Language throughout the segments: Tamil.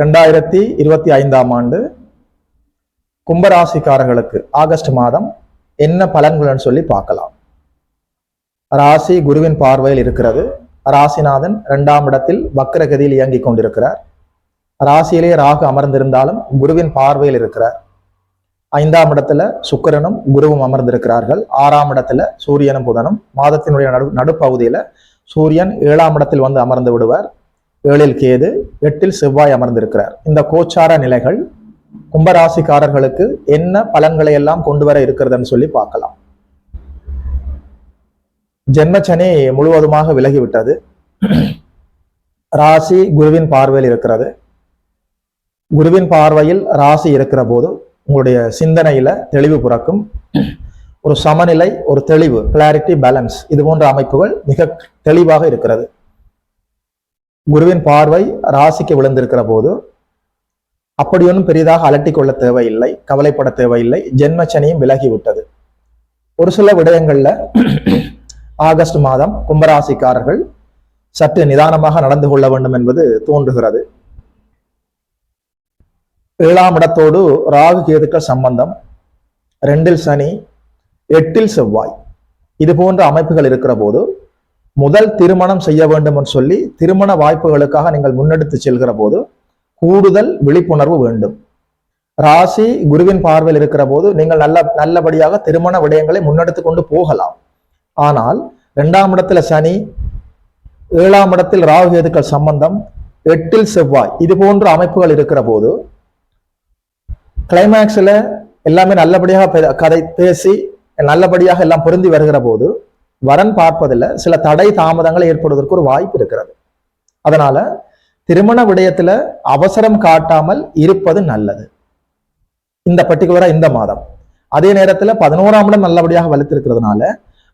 ரெண்டாயிரத்தி இருபத்தி ஐந்தாம் ஆண்டு கும்பராசிக்காரர்களுக்கு ஆகஸ்ட் மாதம் என்ன பலன்கள்னு சொல்லி பார்க்கலாம். ராசி குருவின் பார்வையில் இருக்கிறது. ராசிநாதன் இரண்டாம் இடத்தில் வக்கரகதியில் இயங்கிக் கொண்டிருக்கிறார். ராசியிலே ராகு அமர்ந்திருந்தாலும் குருவின் பார்வையில் இருக்கிறார். ஐந்தாம் இடத்துல சுக்கிரனும் குருவும் அமர்ந்திருக்கிறார்கள். ஆறாம் இடத்துல சூரியனும் புதனும். மாதத்தினுடைய நடு நடுப்பகுதியில சூரியன் ஏழாம் இடத்தில் வந்து அமர்ந்து விடுவார். ஏழில் கேது எட்டில் செவ்வாய் அமர்ந்திருக்கிறார். இந்த கோச்சார நிலைகள் கும்பராசிக்காரர்களுக்கு என்ன பலன்களை எல்லாம் கொண்டு வர இருக்கிறதுன்னு சொல்லி பார்க்கலாம். ஜென்மச்சனி முழுவதுமாக விலகிவிட்டது. ராசி குருவின் பார்வையில் இருக்கிறது. குருவின் பார்வையில் ராசி இருக்கிற போது உங்களுடைய சிந்தனையில தெளிவு பிறக்கும். ஒரு சமநிலை ஒரு தெளிவு கிளாரிட்டி பேலன்ஸ் இது போன்ற அமைப்புகள் மிக தெளிவாக இருக்கிறது. குருவின் பார்வை ராசிக்கு விழுந்திருக்கிற போது அப்படி ஒன்றும் பெரிதாக அலட்டிக் கொள்ள தேவையில்லை கவலைப்பட தேவையில்லை. ஜென்மச்சனியும் விலகிவிட்டது ஒரு சில விடயங்கள்ல ஆகஸ்ட் மாதம் கும்பராசிக்காரர்கள் சற்று நிதானமாக நடந்து கொள்ள வேண்டும் என்பது தோன்றுகிறது. ஏழாம் இடத்தோடு ராகு கேதுக்கள் சம்பந்தம். ரெண்டில் சனி எட்டில் செவ்வாய். இது போன்ற அமைப்புகள் இருக்கிற போது முதல் திருமணம் செய்ய வேண்டும் என்று சொல்லி திருமண வாய்ப்புகளுக்காக நீங்கள் முன்னெடுத்து செல்கிற போது கூடுதல் விழிப்புணர்வு வேண்டும். ராசி குருவின் பார்வையில் இருக்கிற போது நீங்கள் நல்ல நல்லபடியாக திருமண விடயங்களை முன்னெடுத்து கொண்டு போகலாம். ஆனால் இரண்டாம் இடத்துல சனி ஏழாம் இடத்தில் ராகு கேதுக்கள் சம்பந்தம் எட்டில் செவ்வாய் இது போன்ற அமைப்புகள் இருக்கிற போது கிளைமேக்ஸ்ல எல்லாமே நல்லபடியாக பே- கதை பேசி நல்லபடியாக எல்லாம் பொருந்தி வருகிற போது வரன் பார்ப்பதில் சில தடை தாமதங்கள் ஏற்படுவதற்கு ஒரு வாய்ப்பு இருக்கிறது. அதனால திருமண விடயத்துல அவசரம் காட்டாமல் இருப்பது நல்லது. இந்த பர்டிகுலரா இந்த மாதம். அதே நேரத்துல பதினோராம் இடம் நல்லபடியாக வலுத்திருக்கிறதுனால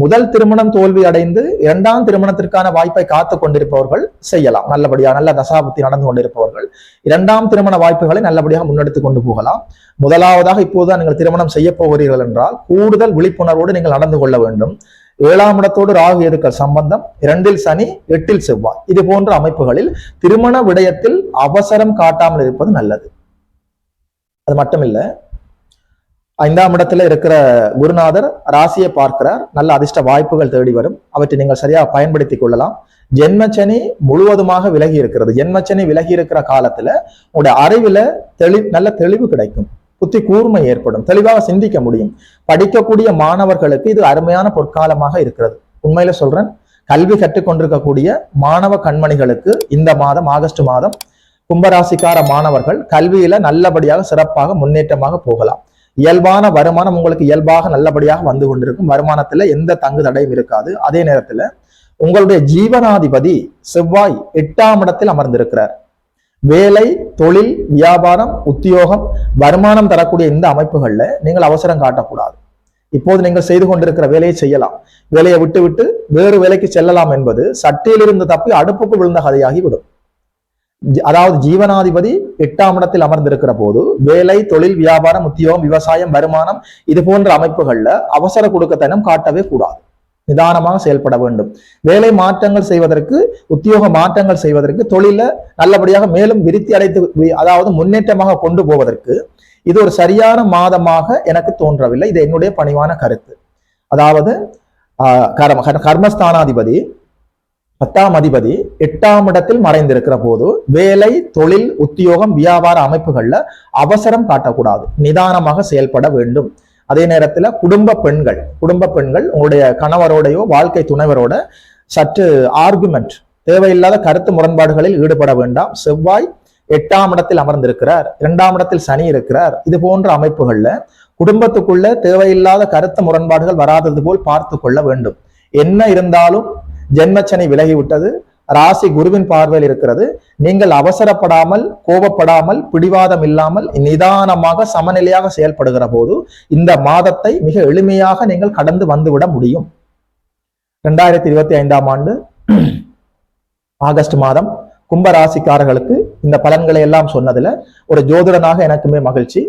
முதல் திருமணம் தோல்வி அடைந்து இரண்டாம் திருமணத்திற்கான வாய்ப்பை காத்து கொண்டிருப்பவர்கள் செய்யலாம். நல்லபடியா நல்ல தசாபத்தி நடந்து கொண்டிருப்பவர்கள் இரண்டாம் திருமண வாய்ப்புகளை நல்லபடியாக முன்னெடுத்து கொண்டு போகலாம். முதலாவதாக இப்போதுதான் நீங்கள் திருமணம் செய்ய போகிறீர்கள் என்றால் கூடுதல் விழிப்புணர்வோடு நீங்கள் நடந்து கொள்ள வேண்டும். ஏழாம் இடத்தோடு ராகு எதுக்கள் சம்பந்தம் இரண்டில் சனி எட்டில் செவ்வாய். இது போன்ற அமைப்புகளில் திருமண விடயத்தில் அவசரம் காட்டாமல் இருப்பது நல்லது. அது மட்டுமில்ல ஐந்தாம் இடத்துல இருக்கிற குருநாதர் ராசியை பார்க்கிறார். நல்ல அதிர்ஷ்ட வாய்ப்புகள் தேடி வரும். அவற்றை நீங்கள் சரியாக பயன்படுத்திக் கொள்ளலாம். ஜென்மச்சனி முழுவதுமாக விலகி இருக்கிறது. ஜென்மச்சனி விலகி இருக்கிற காலத்துல உங்களுடைய அறிவுல தெளி நல்ல தெளிவு கிடைக்கும். புத்தி கூர்மை ஏற்படும் தெளிவாக சிந்திக்க முடியும். படிக்கக்கூடிய மாணவர்களுக்கு இது அருமையான பொற்காலமாக இருக்கிறது. உண்மையில சொல்றேன் கல்வி கற்றுக்கொண்டிருக்கக்கூடிய மாணவ கண்மணிகளுக்கு இந்த மாதம் ஆகஸ்ட் மாதம் கும்பராசிக்கார மாணவர்கள் கல்வியில நல்லபடியாக சிறப்பாக முன்னேற்றமாக போகலாம். இயல்பான வருமானம் உங்களுக்கு இயல்பாக நல்லபடியாக வந்து கொண்டிருக்கும். வருமானத்துல எந்த தங்கு தடையும் இருக்காது. அதே நேரத்துல உங்களுடைய ஜீவனாதிபதி செவ்வாய் எட்டாம் இடத்தில் அமர்ந்திருக்கிறார். வேலை தொழில் வியாபாரம் உத்தியோகம் வருமானம் தரக்கூடிய இந்த அமைப்புகள்ல நீங்கள் அவசரம் காட்டக்கூடாது. இப்போது நீங்கள் செய்து கொண்டிருக்கிற வேலையை செய்யலாம். வேலையை விட்டுவிட்டு வேறு வேலைக்கு செல்லலாம் என்பது சட்டையிலிருந்து தப்பி அடுப்புக்கு விழுந்த கதையாகி விடும். அதாவது ஜீவனாதிபதி எட்டாம் இடத்தில் அமர்ந்திருக்கிற போது வேலை தொழில் வியாபாரம் உத்தியோகம் விவசாயம் வருமானம் இது போன்ற அமைப்புகள்ல அவசர கொடுக்கத்தனம் காட்டவே கூடாது. நிதானமாக செயல்பட வேண்டும். வேலை மாற்றங்கள் செய்வதற்கு உத்தியோக மாற்றங்கள் செய்வதற்கு தொழில நல்லபடியாக மேலும் விருத்தி அடைத்து அதாவது முன்னேற்றமாக கொண்டு போவதற்கு இது ஒரு சரியான மாதமாக எனக்கு தோன்றவில்லை. இது என்னுடைய பணிவான கருத்து. அதாவது ஆஹ், கர்ம கர்மஸ்தானாதிபதி பத்தாம் அதிபதி எட்டாம் இடத்தில் மறைந்திருக்கிற போது வேலை தொழில் உத்தியோகம் வியாபார அமைப்புகள்ல அவசரம் காட்டக்கூடாது. நிதானமாக செயல்பட வேண்டும். அதே நேரத்தில் குடும்ப பெண்கள் குடும்ப பெண்கள் உங்களுடைய கணவரோடையோ வாழ்க்கை துணைவரோட சற்று ஆர்குமெண்ட் தேவையில்லாத கருத்து முரண்பாடுகளில் ஈடுபட வேண்டாம். செவ்வாய் எட்டாம் இடத்தில் அமர்ந்திருக்கிறார் இரண்டாம் இடத்தில் சனி இருக்கிறார். இது போன்ற அமைப்புகள்ல குடும்பத்துக்குள்ள தேவையில்லாத கருத்து முரண்பாடுகள் வராதது போல் பார்த்து கொள்ள வேண்டும். என்ன இருந்தாலும் ஜென்மச்சனி விலகிவிட்டது. ராசி குருவின் பார்வையில் இருக்கிறது. நீங்கள் அவசரப்படாமல் கோபப்படாமல் பிடிவாதம் இல்லாமல் நிதானமாக சமநிலையாக செயல்படுகிற போது இந்த மாதத்தை மிக எளிமையாக நீங்கள் கடந்து வந்துவிட முடியும். ரெண்டாயிரத்தி இருபத்தி ஐந்தாம் ஆண்டு ஆகஸ்ட் மாதம் கும்ப ராசிக்காரர்களுக்கு இந்த பலன்களை எல்லாம் சொன்னதுல ஒரு ஜோதிடனாக எனக்குமே மகிழ்ச்சி.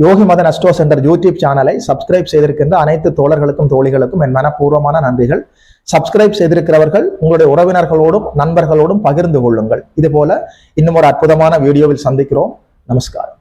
Yogi Madan astro centre YouTube சேனலை சப்ஸ்கிரைப் செய்திருக்கின்ற அனைத்து தோழர்களுக்கும் தோழிகளுக்கும் என் மனப்பூர்வமான நன்றிகள். சப்ஸ்கிரைப் செய்திருக்கிறவர்கள் உங்களுடைய உறவினர்களோடும் நண்பர்களோடும் பகிர்ந்து கொள்ளுங்கள். இது போல இன்னும் ஒரு அற்புதமான வீடியோவில் சந்திக்கிறோம். நமஸ்காரம்.